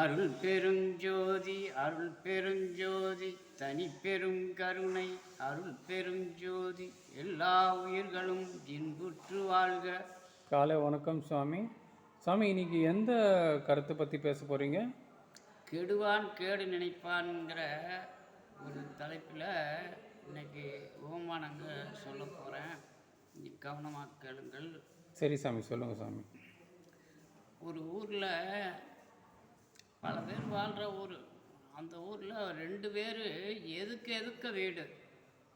அருள் பெருஞ்சோதி அருள் பெருஞ்சோதி தனி பெரும் கருணை அருள் பெருஞ்சோதி எல்லா உயிர்களும் இன்புற்று வாழ்க. காலை வணக்கம் சுவாமி. சுவாமி இன்னைக்கு எந்த கருத்தை பற்றி பேச போகிறீங்க கெடுவான் கேடு நினைப்பான்ங்கிற ஒரு தலைப்பில் இன்னைக்கு ஓமானங்க சொல்ல போகிறேன் கவனமாக கேளுங்கள். சரி சாமி சொல்லுங்கள் சாமி. ஒரு ஊரில் பல பேர் வாழ்கிற ஊர். அந்த ஊரில் ரெண்டு பேர் எதுக்கு எதுக்க வீடு?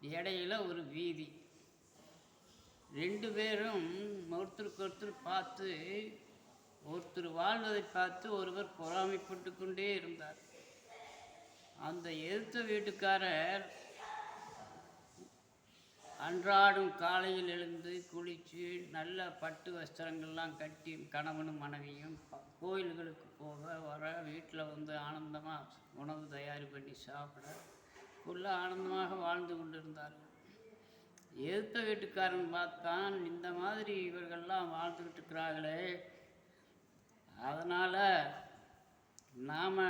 இடையில ஒரு வீதி. ரெண்டு பேரும் ஒருத்தருக்கு ஒருத்தர் பார்த்து ஒருத்தர் வாழ்வதை பார்த்து ஒருவர் பொறாமைப்பட்டு கொண்டே இருந்தார். அந்த எதிர்த்த வீட்டுக்காரர் அன்றாடும் காலையில் எழுந்து குளித்து நல்ல பட்டு வஸ்திரங்கள்லாம் கட்டி கணவனும் மனைவியும் கோயில்களுக்கு போக வர வீட்டில் வந்து ஆனந்தமாக உணவு தயார் பண்ணி சாப்பிட ஃபுல்லாக ஆனந்தமாக வாழ்ந்து கொண்டிருந்தார்கள். எதிர்த்த வீட்டுக்காரன் பார்த்தான் இந்த மாதிரி இவர்கள்லாம் வாழ்ந்துக்கிட்டு இருக்கிறார்களே. அதனால் நாம்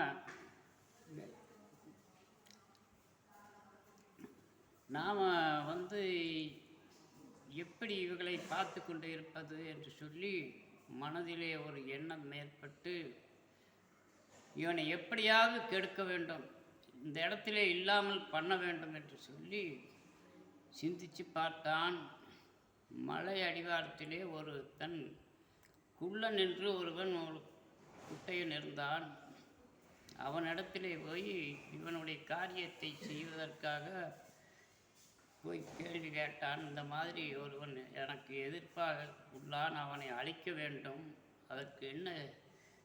நாம் வந்து எப்படி இவர்களை பார்த்து கொண்டு இருப்பது என்று சொல்லி மனதிலே ஒரு எண்ணம் ஏற்பட்டு இவனை எப்படியாவது கெடுக்க வேண்டும் இந்த இடத்திலே இல்லாமல் பண்ண வேண்டும் என்று சொல்லி சிந்திச்சு பார்த்தான். மலை அடிவாரத்திலே ஒரு தன் குள்ளன் என்று ஒருவன் ஒரு குட்டையன் இருந்தான். அவனிடத்திலே போய் இவனுடைய காரியத்தை செய்வதற்காக போய் கேள்வி கேட்டான். இந்த மாதிரி ஒருவன் எனக்கு எதிர்ப்பாக உள்ளான். அவனை அழிக்க வேண்டும். அதற்கு என்ன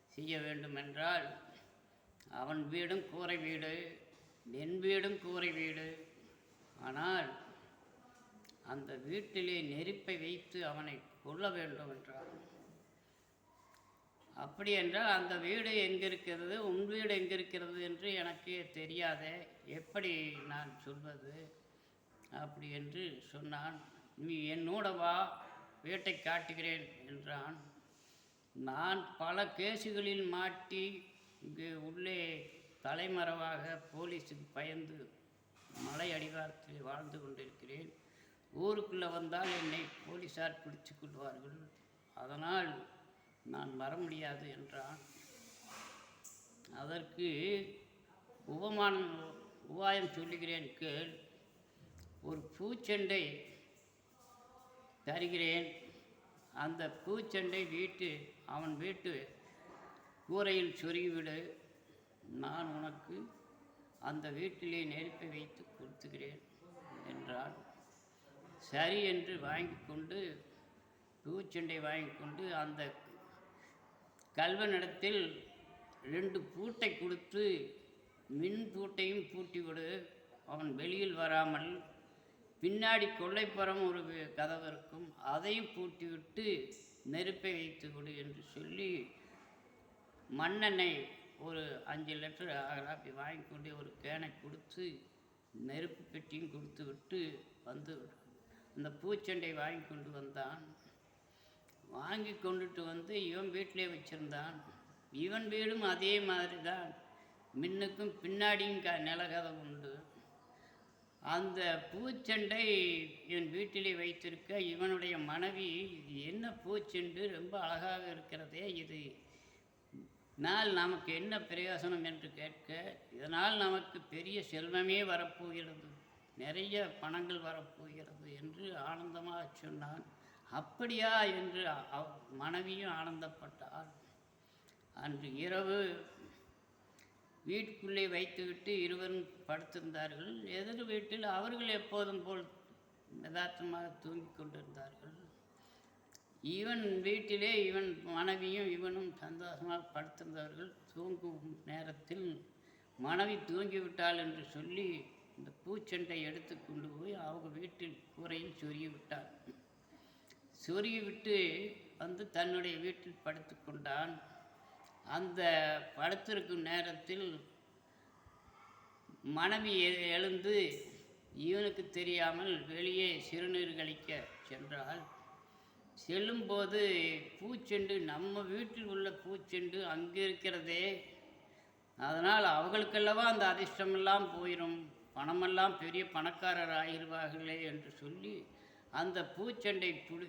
செய்ய வேண்டும் என்றால் அவன் வீடும் கூரை வீடு என் வீடும் கூரை வீடு. ஆனால் அந்த வீட்டிலே நெருப்பை வைத்து அவனை கொல்ல வேண்டும் என்றான். அப்படி என்றால் அந்த வீடு எங்கிருக்கிறது? உன் வீடு எங்கிருக்கிறது என்று எனக்கு தெரியாதே. எப்படி நான் சொல்வது? அப்படி என்று சொன்னான். நீ என்னோட வா வேட்டை காட்டுகிறேன் என்றான். நான் பல கேசுகளில் மாட்டி இங்கே உள்ளே தலைமறைவாக போலீஸுக்கு பயந்து மலை அடிவாரத்தில் வாழ்ந்து கொண்டிருக்கிறேன். ஊருக்குள்ளே வந்தால் என்னை போலீஸார் பிடிச்சு கொள்வார்கள். அதனால் நான் வர முடியாது என்றான். அதற்கு உபமானம் உபாயம் சொல்லுகிறேன் கேள். ஒரு பூச்செண்டை தருகிறேன். அந்த பூச்செண்டை வீட்டு அவன் வீட்டு கூரையில் சொருகிவிடு. நான் உனக்கு அந்த வீட்டிலே நெருப்பை வைத்து கொடுத்துகிறேன் என்றான் சரி என்று வாங்கி கொண்டு பூச்செண்டை வாங்கி கொண்டு அந்த கல்வனிடத்தில் ரெண்டு பூட்டை கொடுத்து மின் பூட்டையும் பூட்டி விடு அவன் வெளியில் வராமல் பின்னாடி கொள்ளைப்புறம் ஒரு கதவு இருக்கும். அதையும் பூட்டிவிட்டு நெருப்பை வைத்து கொடு என்று சொல்லி மண்ணெண்ணெய் ஒரு அஞ்சு லிட்டர் ஆகலாப்பி வாங்கி கொண்டு ஒரு கேனை கொடுத்து நெருப்பு பெட்டியும் கொடுத்து விட்டு வந்து அந்த பூச்செண்டை வாங்கி கொண்டு வந்தான். வாங்கி கொண்டுட்டு வந்து இவன் வீட்டிலே வச்சுருந்தான். இவன் வீடும் அதே மாதிரி தான் மின்னுக்கும் பின்னாடியும் க நிலகதை உண்டு. அந்த பூச்செண்டை என் வீட்டிலே வைத்திருக்க இவனுடைய மனைவி இது என்ன பூச்செண்டு? ரொம்ப அழகாக இருக்கிறதே இது. நாள் நமக்கு என்ன பிரயோசனம்? என்று கேட்க இதனால் நமக்கு பெரிய செல்வமே வரப்போகிறது. நிறைய பணங்கள் வரப்போகிறது என்று ஆனந்தமாக சொன்னான். அப்படியா? என்று அவ் மனைவியும் ஆனந்தப்பட்டாள். அன்று இரவு வீட்டுக்குள்ளே வைத்துவிட்டு இருவரும் படுத்திருந்தார்கள். எதிர் வீட்டில் அவர்கள் எப்போதும் போல் யதார்த்தமாக தூங்கிக் கொண்டிருந்தார்கள். இவன் வீட்டிலே இவன் மனைவியும் இவனும் சந்தோஷமாக படுத்திருந்தவர்கள். தூங்கும் நேரத்தில் மனைவி தூங்கிவிட்டாள் என்று சொல்லி இந்த பூச்செண்டை எடுத்து கொண்டு போய் அவங்க வீட்டில் கூரையில் சொருகிவிட்டான் சொருகிவிட்டு வந்து தன்னுடைய வீட்டில் படுத்து கொண்டான். அந்த படுத்திருக்கும் நேரத்தில் மனைவி எழுந்து இவனுக்கு தெரியாமல் வெளியே சிறுநீர் கழிக்க சென்றால் செல்லும்போது பூச்செண்டு நம்ம வீட்டில் உள்ள பூச்செண்டு அங்கே இருக்கிறதே அதனால் அவர்களுக்கல்லவா அந்த அதிர்ஷ்டமெல்லாம் போயிடும் பணமெல்லாம் பெரிய பணக்காரர் ஆகிடுவார்களே என்று சொல்லி அந்த பூச்செண்டை புடு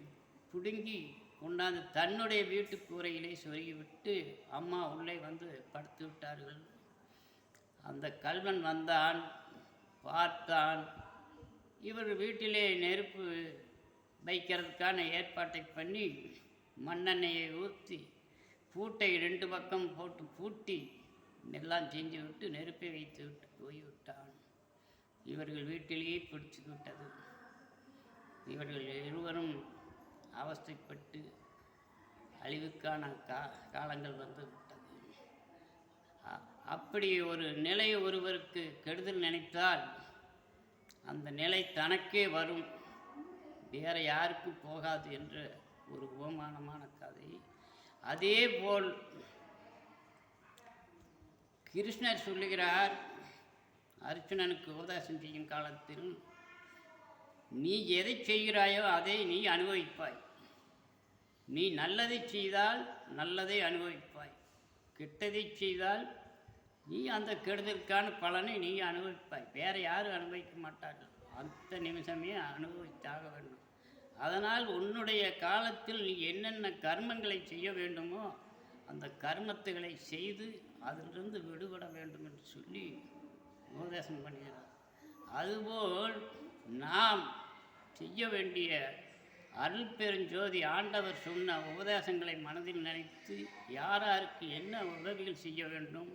பிடுங்கி கொண்டாந்து தன்னுடைய வீட்டு கூரையிலே சொருகிவிட்டு அம்மா உள்ளே வந்து படுத்து விட்டார்கள். அந்த கல்வன் வந்தான் பார்த்தான். இவர் வீட்டிலே நெருப்பு வைக்கிறதுக்கான ஏற்பாட்டை பண்ணி மண்ணெண்ணெயை ஊற்றி பூட்டை ரெண்டு பக்கம் போட்டு பூட்டி எல்லாம் செஞ்சு விட்டு நெருப்பை வைத்து விட்டு போய்விட்டான். இவர்கள் வீட்டிலேயே பிடிச்சு விட்டது. இவர்கள் இருவரும் அவஸ்தைப்பட்டு அழிவுக்கான கா காலங்கள் வந்து விட்டது அப்படி ஒரு நிலை ஒருவருக்கு கெடுதல் நினைத்தால் அந்த நிலை தனக்கே வரும். வேற யாருக்கும் போகாது என்ற ஒரு உபமானமான கதை. அதே போல் கிருஷ்ணர் சொல்லுகிறார் அர்ஜுனனுக்கு உபதேசம் செய்யும் காலத்தில். நீ எதை செய்கிறாயோ அதை நீ அனுபவிப்பாய். நீ நல்லதை செய்தால் நல்லதை அனுபவிப்பாய். கெட்டதை செய்தால் நீ அந்த கெடுதலுக்கான பலனை நீ அனுபவிப்பாய். வேற யாரும் அனுபவிக்க மாட்டார்கள். அந்த நிமிஷமே அனுபவித்தாக வேண்டும். அதனால் உன்னுடைய காலத்தில் நீ என்னென்ன கர்மங்களை செய்ய வேண்டுமோ அந்த கர்மத்துகளை செய்து அதிலிருந்து விடுபட வேண்டும் என்று சொல்லி உபதேசம் பண்ணுகிறார் அதுபோல் நாம் செய்ய வேண்டிய அருள் பெருஞ்சோதி ஆண்டவர் சொன்ன உபதேசங்களை மனதில் நினைத்து யார் யாருக்கு என்ன உதவிகள் செய்ய வேண்டும்?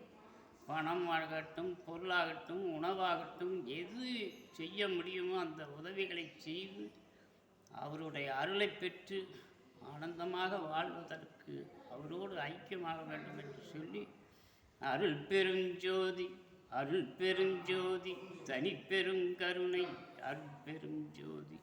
பணம் ஆகட்டும் பொருளாகட்டும் உணவாகட்டும் எது செய்ய முடியுமோ அந்த உதவிகளை செய்து அவருடைய அருளை பெற்று ஆனந்தமாக வாழ்வதற்கு அவரோடு ஐக்கியமாக வேண்டும் என்று சொல்லி அருள் பெருஞ்சோதி அருள் பெருஞ்சோதி தனிப்பெருங்கருணை அருள் பெருஞ்சோதி